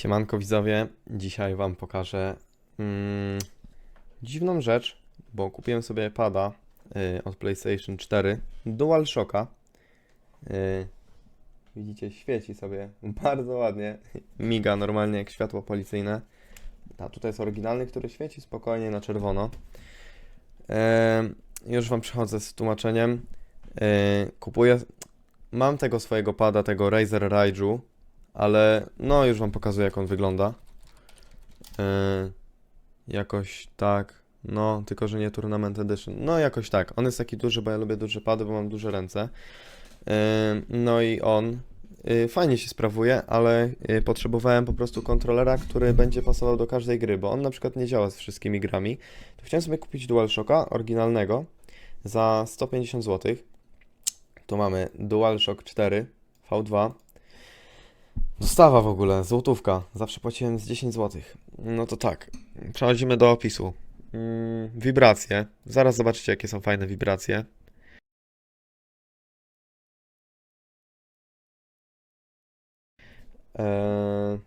Siemanko widzowie, dzisiaj wam pokażę mm, dziwną rzecz, bo kupiłem sobie pada y, od PlayStation 4 DualShocka. Y, widzicie, świeci sobie bardzo ładnie, miga normalnie jak światło policyjne. A tutaj jest oryginalny, który świeci spokojnie na czerwono. Em, już wam przychodzę z tłumaczeniem. Y, kupuję, mam tego swojego pada, tego Razer Raiju, ale no już wam pokazuję jak on wygląda. Yy, jakoś tak, no tylko że nie Tournament Edition. No jakoś tak. On jest taki duży, bo ja lubię duże pady, bo mam duże ręce. Yy, no i on yy, fajnie się sprawuje, ale yy, potrzebowałem po prostu kontrolera, który będzie pasował do każdej gry, bo on na przykład nie działa z wszystkimi grami. To chciałem sobie kupić DualShocka oryginalnego za 150 zł. Tu mamy DualShock 4 V2 Dostawa w ogóle, złotówka. Zawsze płaciłem z 10 zł. No to tak, przechodzimy do opisu. Mm, wibracje. Zaraz zobaczycie, jakie są fajne wibracje. Eee,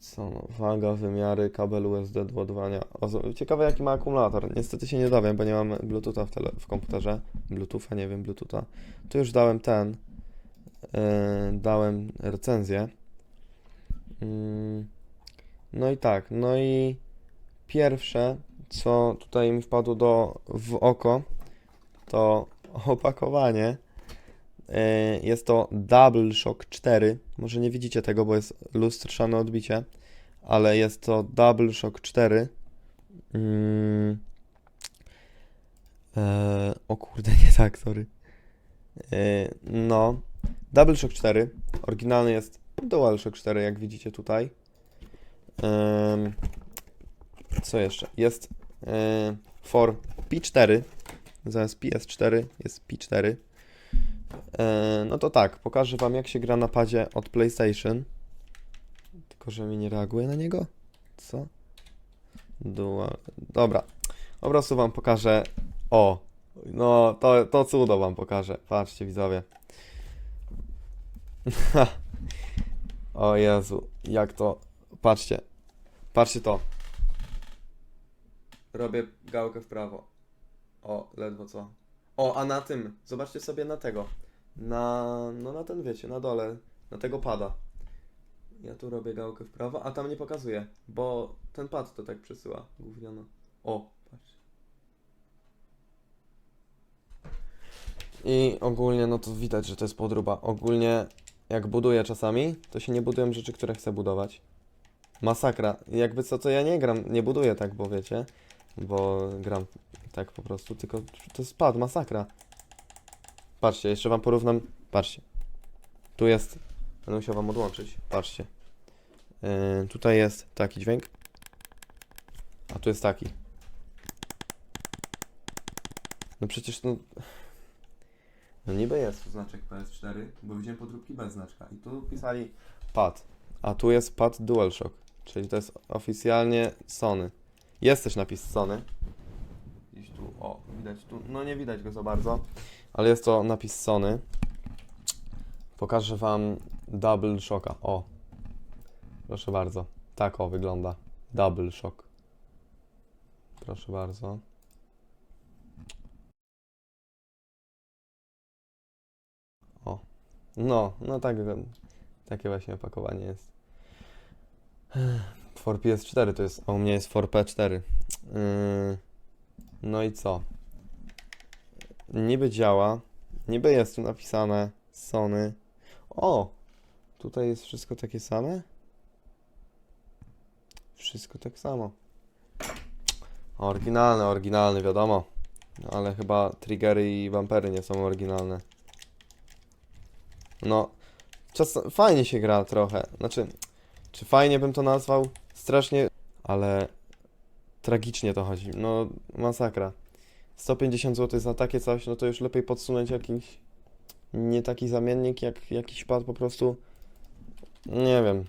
co no, waga, wymiary, kabel USB do ładowania. O, ciekawe jaki ma akumulator. Niestety się nie dowiem, bo nie mam Bluetootha w, tele- w komputerze. Bluetootha, nie wiem, Bluetootha. Tu już dałem ten. E, dałem recenzję. Mm, No i tak, no i pierwsze, co tutaj mi wpadło do, w oko, to opakowanie. E, Jest to Double Shock 4. Może nie widzicie tego, bo jest lustrzane odbicie, ale jest to Double Shock 4. Mm. E, o kurde, nie tak, sorry. No, Double Shock 4. Oryginalny jest DualShock 4, jak widzicie tutaj. Em, co jeszcze? Jest e, for P4. Zamiast PS4 jest P4. E, no to tak, pokażę wam jak się gra na padzie od PlayStation. Tylko, że mi nie reaguje na niego? Co? Dual... Dobra. Po prostu wam pokażę. O! No, to, to cudo wam pokażę. Patrzcie, widzowie. o Jezu, jak to. Patrzcie. Patrzcie to. Robię gałkę w prawo. O, ledwo co. O, a na tym, zobaczcie sobie na tego. Na, no na ten wiecie, na dole, na tego pada. Ja tu robię gałkę w prawo, a tam nie pokazuje, bo ten pad to tak przesyła gówniano. O, patrz. I ogólnie, no to widać, że to jest podróba. Ogólnie, jak buduję czasami, to się nie budują rzeczy, które chcę budować. Masakra. Jakby co, to ja nie gram, nie buduję tak, bo wiecie, bo gram tak po prostu, tylko to jest pad, masakra. Patrzcie, jeszcze wam porównam. Patrzcie. Tu jest. Będę musiał wam odłączyć. Patrzcie. Yy, tutaj jest taki dźwięk. A tu jest taki. No przecież no. No niby jest tu znaczek PS4, bo widziałem podróbki bez znaczka. I tu pisali pad. A tu jest pad DualShock. Czyli to jest oficjalnie Sony. Jest też napis Sony. Gdzieś tu, o, widać tu. No nie widać go za bardzo ale jest to napis Sony. Pokażę Wam Double Shocka. O, proszę bardzo. Tak o wygląda. Double Shock. Proszę bardzo. No, no tak, takie właśnie opakowanie jest. For PS4 to jest, a u mnie jest for P4. Yy, no i co? Niby działa. Niby jest tu napisane Sony. O! Tutaj jest wszystko takie same? Wszystko tak samo. Oryginalne, oryginalne, wiadomo. No, ale chyba triggery i bumpery nie są oryginalne. No, czas fajnie się gra trochę. Znaczy, czy fajnie bym to nazwał? Strasznie, ale tragicznie to chodzi. No, masakra. 150 zł za takie coś, no to już lepiej podsunąć jakiś nie taki zamiennik, jak jakiś pad po prostu. Nie wiem.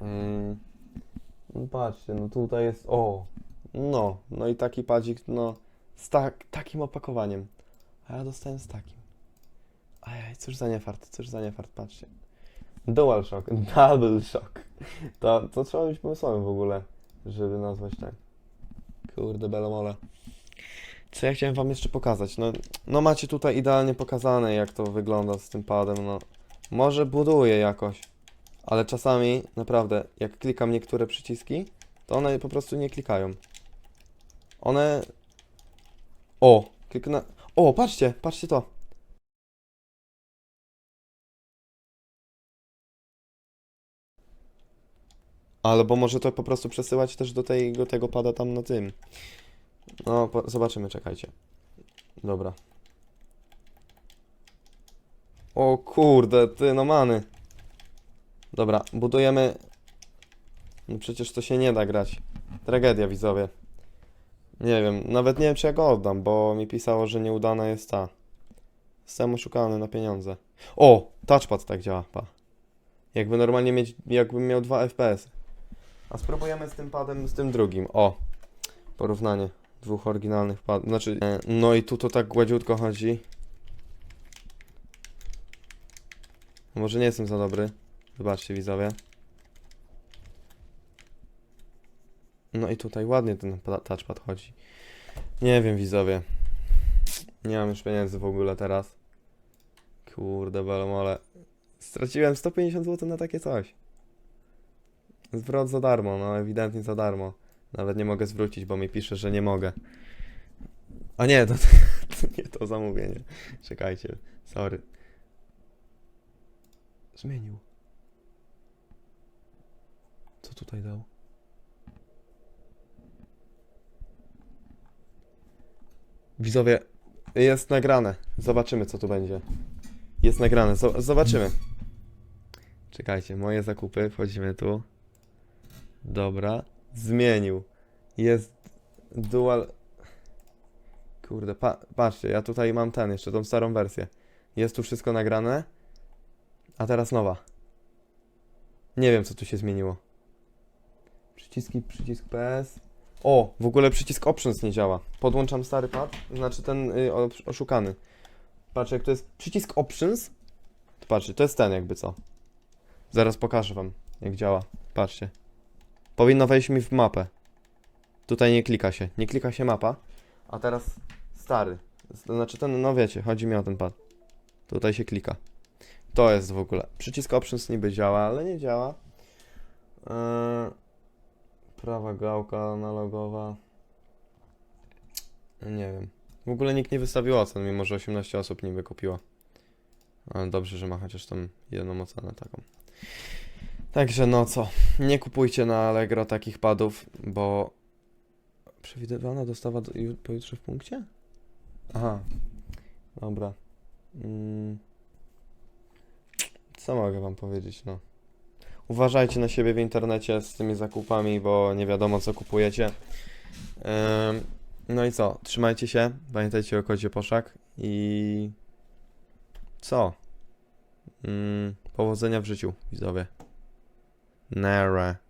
Mm. No patrzcie, no tutaj jest. O! No, no i taki padzik, no z tak, takim opakowaniem. A ja dostałem z takim. Cóż za niefart, cóż za niefart, patrzcie. DualShock, Double Shock. To, to trzeba być pomysłowym w ogóle, żeby nazwać tak. Kurde, belomole. Co ja chciałem wam jeszcze pokazać? No, no macie tutaj idealnie pokazane, jak to wygląda z tym padem, no. Może buduje jakoś, ale czasami, naprawdę, jak klikam niektóre przyciski, to one po prostu nie klikają. One... O! Kliknę... O, patrzcie, patrzcie to. Albo może to po prostu przesyłać też do tego, tego pada tam na tym. No, zobaczymy, czekajcie. Dobra. O kurde, ty no many. Dobra, budujemy. No przecież to się nie da grać. Tragedia widzowie. Nie wiem, nawet nie wiem czy ja go oddam, bo mi pisało, że nieudana jest ta. Jestem oszukany na pieniądze. O! Touchpad tak działa, pa. Jakby normalnie mieć, jakbym miał 2 FPS. A spróbujemy z tym padem, z tym drugim. O! Porównanie dwóch oryginalnych padów. Znaczy, e, no i tu to tak gładziutko chodzi. Może nie jestem za dobry. Wybaczcie widzowie. No i tutaj ładnie ten pa- touchpad chodzi. Nie wiem widzowie. Nie mam już pieniędzy w ogóle teraz. Kurde belomole. Straciłem 150 zł na takie coś. Zwrot za darmo, no ewidentnie za darmo. Nawet nie mogę zwrócić, bo mi pisze, że nie mogę. A nie, to, to nie to zamówienie. Czekajcie, sorry. Zmienił. Co tutaj dał? Widzowie, jest nagrane. Zobaczymy, co tu będzie. Jest nagrane, zo- zobaczymy. Czekajcie, moje zakupy, wchodzimy tu. Dobra, zmienił. Jest dual. Kurde, pa patrzcie, ja tutaj mam ten, jeszcze tą starą wersję. Jest tu wszystko nagrane, a teraz nowa. Nie wiem, co tu się zmieniło. Przyciski, przycisk PS. O, w ogóle przycisk Options nie działa. Podłączam stary pad, znaczy ten y, oszukany. Patrzcie, jak to jest przycisk Options. Patrzcie, to jest ten jakby co. Zaraz pokażę wam, jak działa. Patrzcie. Powinno wejść mi w mapę. Tutaj nie klika się. Nie klika się mapa. A teraz stary. Znaczy ten, no wiecie, chodzi mi o ten pad. Tutaj się klika. To jest w ogóle. Przycisk Options niby działa, ale nie działa. Eee, prawa gałka analogowa. Nie wiem. W ogóle nikt nie wystawił ocen, mimo że 18 osób niby kupiło. Ale dobrze, że ma chociaż tą jedną ocenę taką. Także no co, nie kupujcie na Allegro takich padów, bo przewidywana dostawa do, ju- pojutrze w punkcie? Aha, dobra. Mm. Co mogę wam powiedzieć, no. Uważajcie na siebie w internecie z tymi zakupami, bo nie wiadomo co kupujecie. Ym, no i co, trzymajcie się, pamiętajcie o kodzie poszak i co? Mm, powodzenia w życiu, widzowie. Nara.